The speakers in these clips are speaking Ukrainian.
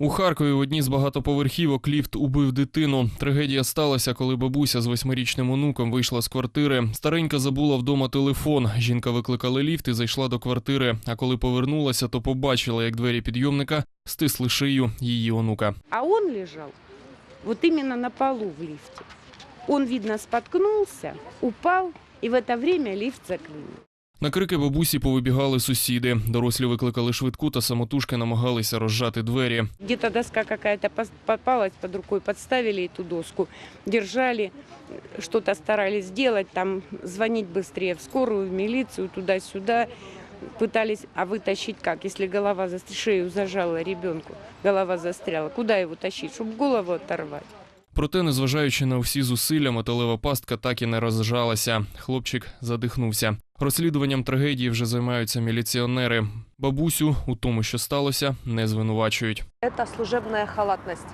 У Харкові в одній з багатоповерхівок ліфт убив дитину. Трагедія сталася, коли бабуся з восьмирічним онуком вийшла з квартири. Старенька забула вдома телефон. Жінка викликала ліфт і зайшла до квартири. А коли повернулася, то побачила, як двері підйомника стисли шию її онука. А он лежал вот именно на полу в лифте. Он, видно, споткнулся, упал, и в это время лифт заклинил. На крики бабусі повибігали сусіди. Дорослі викликали швидку та самотужки намагалися розжати двері. Где-то доска какая-то пос- попалась под рукой, подставили эту доску, держали, что-то старались сделать, там звонить быстрее в скорую, в милицию, туда-сюда. Пытались, а вытащить как, если голова за шею зажала ребенку, голова застряла, куда его тащить, чтобы голову оторвать? Проте, незважаючи на всі зусилля, металева пастка так і не розжалася. Хлопчик задихнувся. Розслідуванням трагедії вже займаються міліціонери. Бабусю у тому, що сталося, не звинувачують. Это служебная халатность.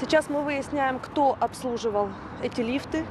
Сейчас мы выясняем, кто обслуживал эти лифты.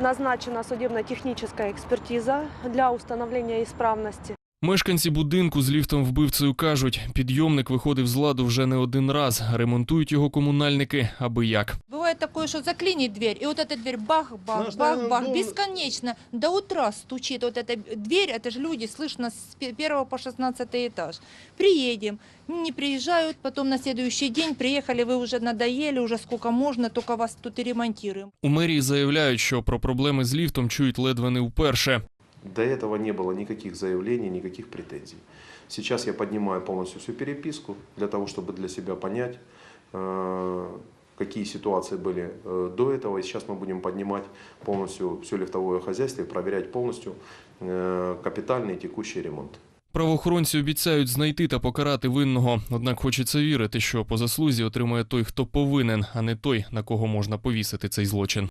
Назначена судебно-техническая экспертиза для установления исправности. Мешканці будинку з ліфтом вбивцею кажуть, підйомник виходив з ладу вже не один раз. Ремонтують його комунальники аби як. Бывает такое, что заклинит дверь, и вот эта дверь бах-бах, Наш, бах-бах, наверное, дом- бесконечно. До утра стучит вот эта дверь, это же люди, слышно с пе- первого по 16 этаж. Приедем, не приезжают, потом на следующий день приехали, вы уже надоели, уже сколько можно, только вас тут и ремонтируем. У мерії заявляють, що про проблеми з ліфтом чують ледве не вперше. До этого не было никаких заявлений, никаких претензий. Сейчас я поднимаю полностью всю переписку для того, чтобы для себя понять, э, какие ситуации были э, до этого. И сейчас мы будем поднимать полностью все лифтовое хозяйство и проверять полностью э, капитальный и текущий ремонт. Правоохоронці обіцяють знайти та покарати винного. Однак хочеться вірити, що по заслузі отримає той, хто повинен, а не той, на кого можна повісити цей злочин.